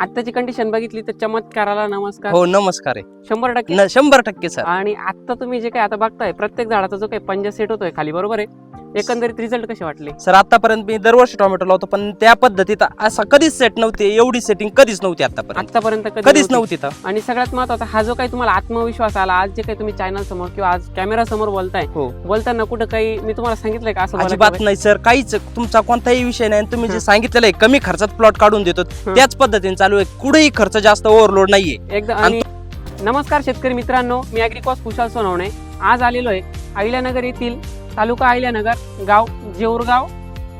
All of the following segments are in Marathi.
आत्ताची कंडिशन बघितली तर चमत्काराला नमस्कार. हो नमस्कार आहे. शंभर टक्के. न- शंभर टक्के सर. आणि आता तुम्ही जे काय आता बघताय प्रत्येक झाडाचा जो काही पंजा सेट होतोय खाली बरोबर आहे? एकंदरीत रिझल्ट कसे वाटले? सर आतापर्यंत मी दरवर्षी टोमॅटो लावतो पण त्या पद्धतीत असं कधीच सेट नव्हते एवढी सेटिंग कधीच नव्हती आतापर्यंत. आतापर्यंत कधीच नव्हती? तर. आणि सगळ्यात महत्त्वाचा हा जो काही तुम्हाला आत्मविश्वास आला आज जे काही तुम्ही चॅनल समोर किंवा आज कॅमेरा समोर बोलताय हो. बोलताना कुठं काही मी तुम्हाला सांगितलंय का असं बोलायला अजिबात? नाही सर. काहीच तुमचा कोणताही विषय नाही आणि तुम्ही जे. सांगितलेलं आहे कमी खर्चात प्लॉट काढून देतो हं. त्याच पद्धतीने चालू आहे. कुठेही खर्च जास्त ओव्हरलोड नाहीये. एकदम आणि नमस्कार शेतकरी मित्रांनो मी अॅग्रिकॉस कुशाल सोनवणे. आज आलेलो आहे अहिल्यानगर येथील तालुका अहिल्यानगर गाव जेऊरगाव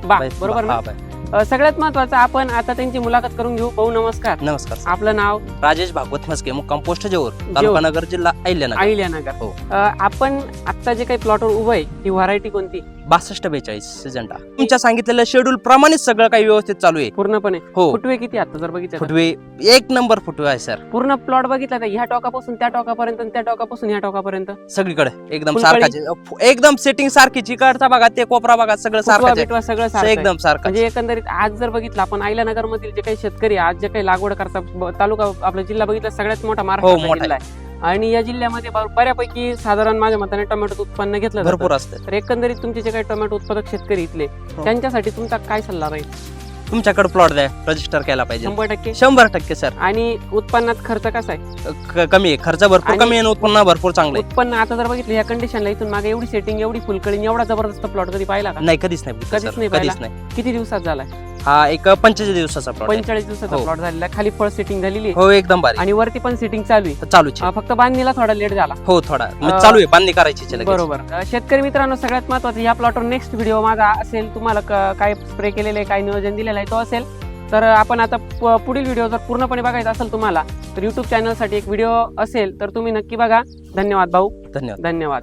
बा बरोबर ना? हा, बाय. अ, सगळ्यात महत्वाचं आपण आता त्यांची मुलाखत करून घेऊ. भाऊ नमस्कार. नमस्कार सर. आपलं नाव? राजेश भागवत मस्के मुक्काम पोस्ट जेवर तालुका नगर जिल्हा अहिल्यानगर. अहिल्यानगर. हो. अ, आपण आता जे काही प्लॉटवर उभं आहे ही व्हरायटी कोणती? बासष्ट बेचाळीस सिजंटा तुमच्या सांगितलेल्या शेड्यूल प्रमाणेच सगळं काही व्यवस्थित चालू आहे. पूर्णपणे. हो. फुटवे किती आता जर बघितलं तर? फुटवे एक नंबर फुटवे आहे सर पूर्ण प्लॉट बघितला तर ह्या टोकापासून त्या टोकापर्यंत आणि त्या टोकापासून ह्या टोकापर्यंत? सगळीकडे. एकदम फुलकळी? सारखाच एकदम सेटिंग सारखी चिकडचा भागात ते कोपरा भागात सगळं फुटवा, सारखं बिटवा सगळं सारखं आहे. एकदम सारखं म्हणजे एकंदरीत आज जर बघितलं आपण अहिल्यानगर मधील जे काही शेतकरी आज जे काही लागवड करतात ब- तालुका आपला जिल्हा बघितला सगळ्यात मोठा हो, महाराष्ट्र मोठा जिल्हा आहे. आणि या जिल्ह्यामध्ये ब- बऱ्यापैकी साधारण माझ्या मताने टोमॅटो उत्पन्न घेतलं जातं. भरपूर असते. तर एकंदरीत तुमचे जे काही टोमॅटो उत्पादक शेतकरी इथले हो. त्यांच्यासाठी तुमचा काय सल्ला राहील? तुमच्याकडे प्लॉट द्या रजिस्टर केला पाहिजे. शंभर टक्के. शंभर टक्के सर आणि उत्पन्नात खर्च कसा आहे? क- कमी आहे. खर्च भरपूर आणि- कमी आहे आणि उत्पन्न भरपूर चांगलं उत्पन्न आता जर बघितलं या कंडिशनला इथून मागे एवढी सेटिंग एवढी फुलकळी एवढा जबरदस्त प्लॉट कधी पाहिला का? नाही कधीच नाही कधीच sir, नाही कधीच पाहिला. नाही. किती दिवसात झालाय? हा एक पंचेचाळीस दिवसाचा प्लॉट पंचेचाळीस दिवसाचा हो. प्लॉट झालेला. आहे. खाली फळ सेटिंग झालेली आहे. हो एकदम बारीक आणि वरती पण सेटिंग चालू आहे. चालूच आहे. अं, फक्त बांधणीला थोडा लेट झाला. हो थोडा. अं, चालू आहे बांधणी करायची आहे लगेच. बरोबर. अं, शेतकरी मित्रांनो सगळ्यात महत्वाचं या प्लॉटवर नेक्स्ट व्हिडिओ माझा असेल तुम्हाला क- काय स्प्रे केलेले काय नियोजन दिलेलं आहे तो असेल. तर आपण आता प- पुढील व्हिडिओ जर पूर्णपणे बघायचा असेल तुम्हाला तर युट्यूब चॅनलसाठी एक व्हिडिओ असेल तर तुम्ही नक्की बघा. धन्यवाद भाऊ. धन्यवाद. धन्यवाद.